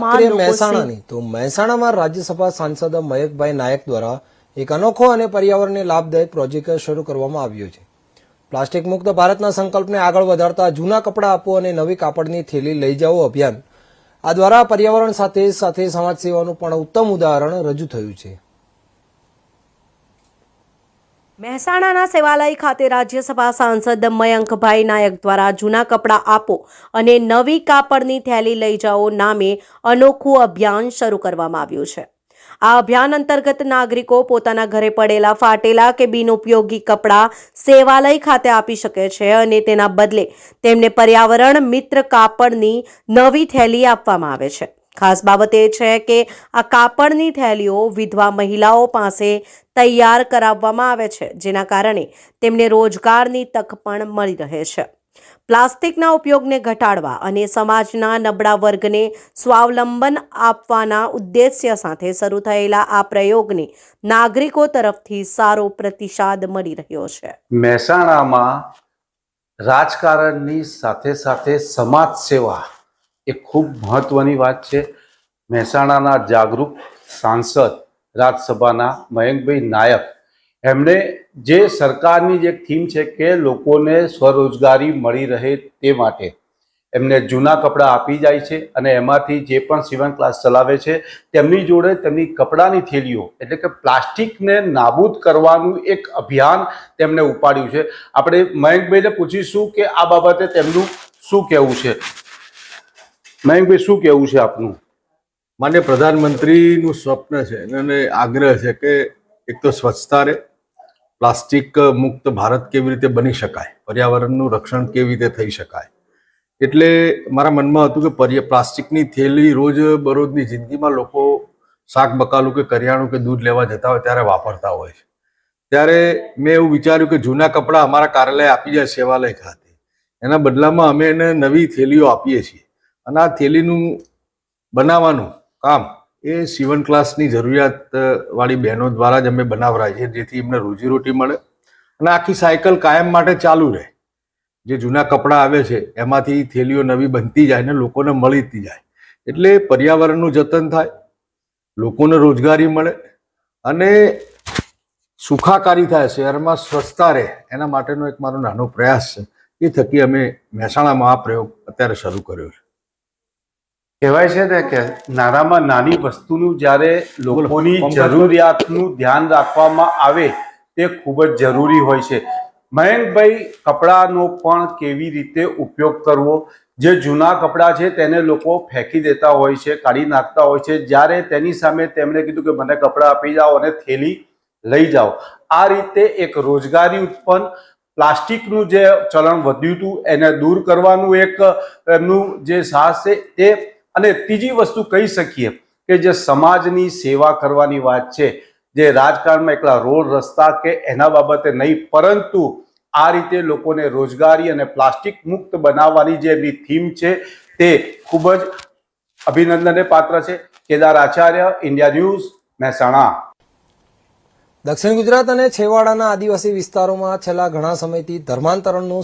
વાત કરીએ મહેસાણાની. તો મહેસાણામાં રાજ્યસભા સાંસદ મયંકભાઈ નાયક દ્વારા એક અનોખો અને પર્યાવરણને લાભદાયક પ્રોજેક્ટ શરૂ કરવામાં આવ્યો છે. પ્લાસ્ટિક મુક્ત ભારતના સંકલ્પને આગળ વધારતા જૂના કપડાં આપો અને નવી કાપડની થેલી લઈ જાઓ અભિયાન. આ દ્વારા પર્યાવરણ સાથે સાથે સમાજ સેવાનું પણ ઉત્તમ ઉદાહરણ રજૂ થયું છે. મહેસાણાના સેવાલય ખાતે રાજ્યસભા સાંસદ મયંકભાઈ નાયક દ્વારા જૂના કપડાં આપો અને નવી કાપડની થેલી લઈ જાઓ નામે અનોખું અભિયાન શરૂ કરવામાં આવ્યું છે. આ અભિયાન અંતર્ગત નાગરિકો પોતાના ઘરે પડેલા ફાટેલા કે બિનઉપયોગી કપડાં સેવાલય ખાતે આપી શકે છે અને તેના બદલે તેમને પર્યાવરણ મિત્ર કાપડની નવી થેલી આપવામાં આવે છે. ખાસ બાબત એ છે કે આ કાપડની થેલીઓ વિધવા મહિલાઓ પાસે તૈયાર કરાવવામાં આવે છે, જેના કારણે તેમને રોજગારની તક પણ મળી રહે છે. પ્લાસ્ટિકના ઉપયોગને ઘટાડવા અને સમાજના નબળા વર્ગને સ્વાવલંબન આપવાના ઉદ્દેશ્ય સાથે શરૂ થયેલા આ પ્રયોગને નાગરિકો તરફથી સારો પ્રતિસાદ મળી રહ્યો છે. મહેસાણામાં રાજકારણની સાથે સાથે સમાજ સેવા એ ખૂબ મહત્વની વાત છે. મહેસાણાના જાગૃત સાંસદ, રાજ્યસભાના મયંકભાઈ નાયક, એમણે જે સરકારની જે થીમ છે કે લોકોને સ્વરોજગારી મળી રહે તે માટે, એમને જૂના કપડાં આપી જાય છે અને એમાંથી જે પણ સીવણ ક્લાસ ચલાવે છે, તેમની જોડે તેમની કપડાની થેલીઓ, એટલે કે પ્લાસ્ટિકને નાબૂદ કરવાનું એક અભિયાન તેમણે ઉપાડ્યું છે. આપણે મયંકભાઈને પૂછીશું કે આ બાબતે તેમનું શું કહેવું છે? મયંકભાઈ શું કહેવું છે આપનું? માન્ય પ્રધાનમંત્રીનું સ્વપ્ન છે અને આગ્રહ છે કે એક તો સ્વચ્છતા રહે, પ્લાસ્ટિક મુક્ત ભારત કેવી રીતે બની શકાય, પર્યાવરણનું રક્ષણ કેવી રીતે થઈ શકાય? એટલે મારા મનમાં હતું કે પ્લાસ્ટિકની થેલી રોજ બરોજની જિંદગીમાં લોકો શાક બકાલું કે કરિયાણું કે દૂધ લેવા જતા હોય ત્યારે વાપરતા હોય છે. ત્યારે મેં એવું વિચાર્યું કે જૂના કપડાં અમારા કાર્યાલય આપી જાય સેવાલય ખાતે. એના બદલામાં અમે એને નવી થેલીઓ આપીએ છીએ. અને આ થેલીનું બનાવવાનું કામ એ સીવન ક્લાસની જરૂરિયાતવાળી બહેનો દ્વારા જ અમે બનાવરાય છે, જેથી એમને રોજીરોટી મળે અને આખી સાયકલ કાયમ માટે ચાલુ રહે. જે જૂના કપડાં આવે છે, એમાંથી થેલીઓ નવી બનતી જાય ને લોકોને મળીતી જાય. એટલે પર્યાવરણનું જતન થાય, લોકોને રોજગારી મળે અને સુખાકારી થાય, શહેરમાં સ્વચ્છતા રહે. એના માટેનો એક મારો નાનો પ્રયાસ છે. એ થકી અમે મહેસાણામાં આ પ્રયોગ અત્યારે શરૂ કર્યો છે. કહેવાય છે ને કે નાનામાં નાની વસ્તુનું જ્યારે લોકોની જરૂરિયાતનું ધ્યાન રાખવામાં આવે તે ખૂબ જ જરૂરી હોય છે. મયંકભાઈ કપડાનો પણ કેવી રીતે ઉપયોગ કરવો? જે જૂના કપડાં છે તેને લોકો ફેંકી દેતા હોય છે કાઢી નાખતા હોય છે. જ્યારે તેની સામે તેમણે કીધું કે મને કપડાં આપી જાઓ અને થેલી લઈ જાઓ. આ રીતે એક રોજગારી ઉત્પન્ન પ્લાસ્ટિકનું જે ચલણ વધ્યું હતું એને દૂર કરવાનું એક એમનું જે સાહસ છે તે અને ત્રીજી વસ્તુ કહી શકીએ કે જે સમાજની સેવા કરવાની વાત છે, જે રાજકારણમાં એકલા રોડ રસ્તા કે એના બાબતે નહીં, પરંતુ આ રીતે લોકોને રોજગારી અને પ્લાસ્ટિક મુક્ત બનાવવાની જે એમની થીમ છે, તે ખૂબ જ અભિનંદનને પાત્ર છે. Kedar Acharya, India news, Mehsana. દક્ષિણ ગુજરાત અને છેવાડાના આદિવાસી વિસ્તારોમાં છેલ્લા ઘણા સમયથી ધર્માંતરણનું